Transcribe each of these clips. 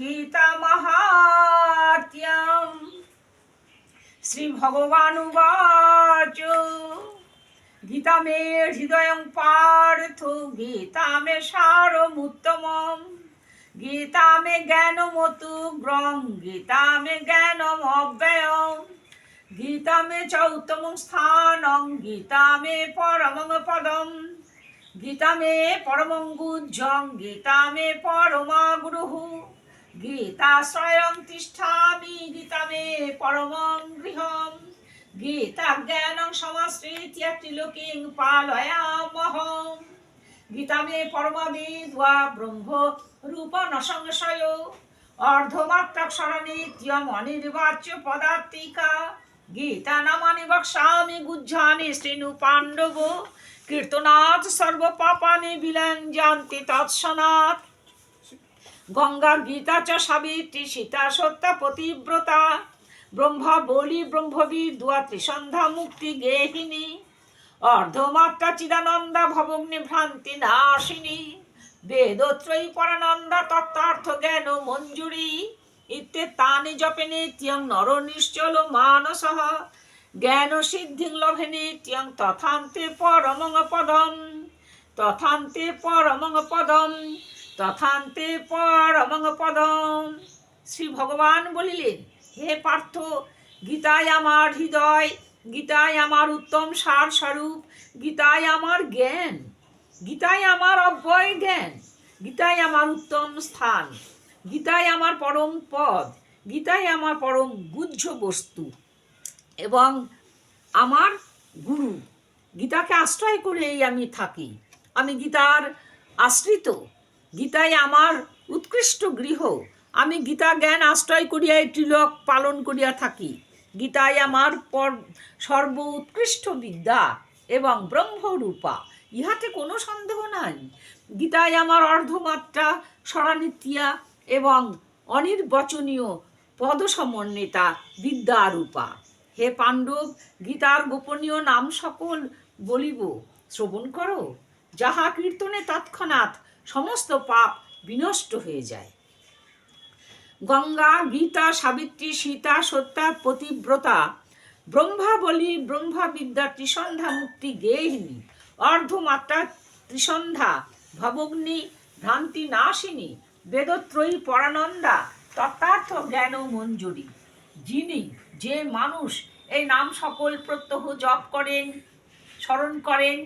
গীতামহাত্যম শ্রীভগবানুবাচ গীতা মে হৃদয়ং পার্থ গীতা মে সারমুত্তমম গীতা মে জ্ঞানমতু গ্রং গীতা মে জ্ঞানমব্যয়ম গীতা চ উত্তম স্থানং গীতা মে পরমং পদম গীতা মে পরমং গুজ্জং গীতা মে পরমা গুরুহু গীতাশ্রয়ং তিষ্ঠামি গীতামে পরমং গৃহম। গীতা জ্ঞানং সমাশ্রিত্য ত্রিলোকিং পালয়ামহম। গীতামে পরমাবি দ্বা ব্রহ্ম রূপ ন সংশয় অর্ধমাত্মক স্মরণিত্যম অনির্বাচ্য পদার্থিকা গীতা নামানি বক্সামি গুজ্জামি শ্রীনু পাণ্ডব। কীর্তনাথ সর্বপাপানি বিলাঞ্জান্তি তৎসনাথ গঙ্গা গীতা চ সাবিত্রী, সীতা সত্য পতিব্রতা, ব্রহ্মা বলি ব্রহ্মবী দুয়া ত্রিসন্ধ্যা মুক্তি গেহিনী, অর্ধমাত্রা চিদানন্দা ভবগ্নি ভ্রান্তি নাশিনী, বেদত্রয়ী পরানন্দা তত্ত্বার্থ জ্ঞান মঞ্জুরি, ইত্যে তানি জপে নিত্যং নর নিশ্চল মানসঃ, জ্ঞান সিদ্ধি লভে নিত্যং তথান্তে পরমং পদম তথান্তে পরমং পদম তথান্তে পরমং পদম। শ্রী ভগবান বলিলেন, হে পার্থ, গীতায় আমার হৃদয়, গীতায় আমার উত্তম সার স্বরূপ, গীতায় আমার জ্ঞান, গীতায় আমার অব্যয় জ্ঞান, গীতায় আমার উত্তম স্থান, গীতায় আমার পরম পদ, গীতায় আমার পরম গুহ্য বস্তু এবং আমার গুরু। গীতাকে আশ্রয় করেই আমি থাকি। আমি গীতার আশ্রিত। গীতায় আমার উৎকৃষ্ট গৃহ। আমি গীতা জ্ঞান আশ্রয় করিয়া ত্রিলোক পালন করিয়া থাকি। গীতায় আমার পর সর্ব উৎকৃষ্ট বিদ্যা এবং ব্রহ্মরূপা। ইহাতে কোনো সন্দেহ নাই। গীতায় আমার অর্ধমাত্রা স্মরণিতিয়া এবং অনির্বচনীয় পদসমন্বিতা বিদ্যারূপা। হে পাণ্ডব, গীতার গোপনীয় নাম সকল বলিব। শ্রবণ করো। যাহা কীর্তনে তৎক্ষণাৎ সমস্ত পাপ বিনষ্ট হয়ে যায়। গঙ্গা, গীতা, সাবিত্রী, সীতা, সত্যা, পতিব্রতা, ব্রহ্মা বলি, ব্রহ্মা বিদ্যা, ত্রিসন্ধ্যা মুক্তি গেহিনী অর্ধমাত্রা, ত্রিসন্ধ্যা, ভবগ্নি, ভ্রান্তি নাশিনী, বেদত্রয়ী পরানন্দা, তত্ত্বার্থ জ্ঞান মঞ্জুরি। যিনি যে মানুষ, এই নাম সকল প্রত্যহ জপ করেন, স্মরণ করেন,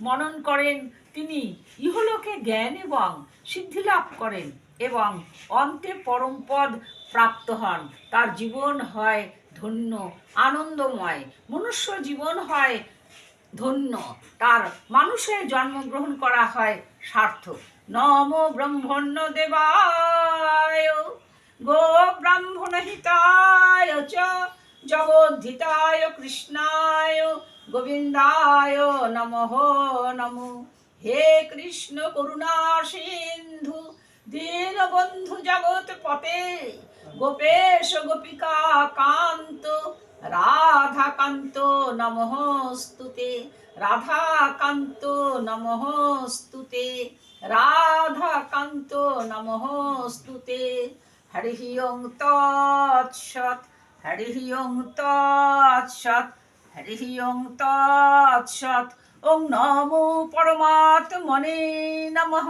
মনন করেন তিনি ইহলোকে জ্ঞান এবং সিদ্ধি লাভ করেন এবং অন্তে পরমপদ প্রাপ্ত হন। তার জীবন হয় ধন্য, আনন্দময়। মনুষ্য জীবন হয় ধন্য। তার মানুষের জন্মগ্রহণ করা হয় সার্থক। নম ব্রহ্মণ্য দেবায়, গো ব্রাহ্মণ হিতায় চ জগদ্ধিতায় কৃষ্ণায়, গোবিন্দায় নমঃ নমো। হে কৃষ্ণ করুণা সিন্ধু দীনবন্ধু জগৎ পতে গোপেশ গোপিকা কান্ত রাধা কান্ত নমস্তুতে রাধা কান্ত নমস্তুতে রাধা কান্ত নমস্তুতে। হরি ওং তৎসৎ, হরি ওং তৎসৎ, হরি ওং তৎসৎ। ওং নমো পরমাত্মনে নমঃ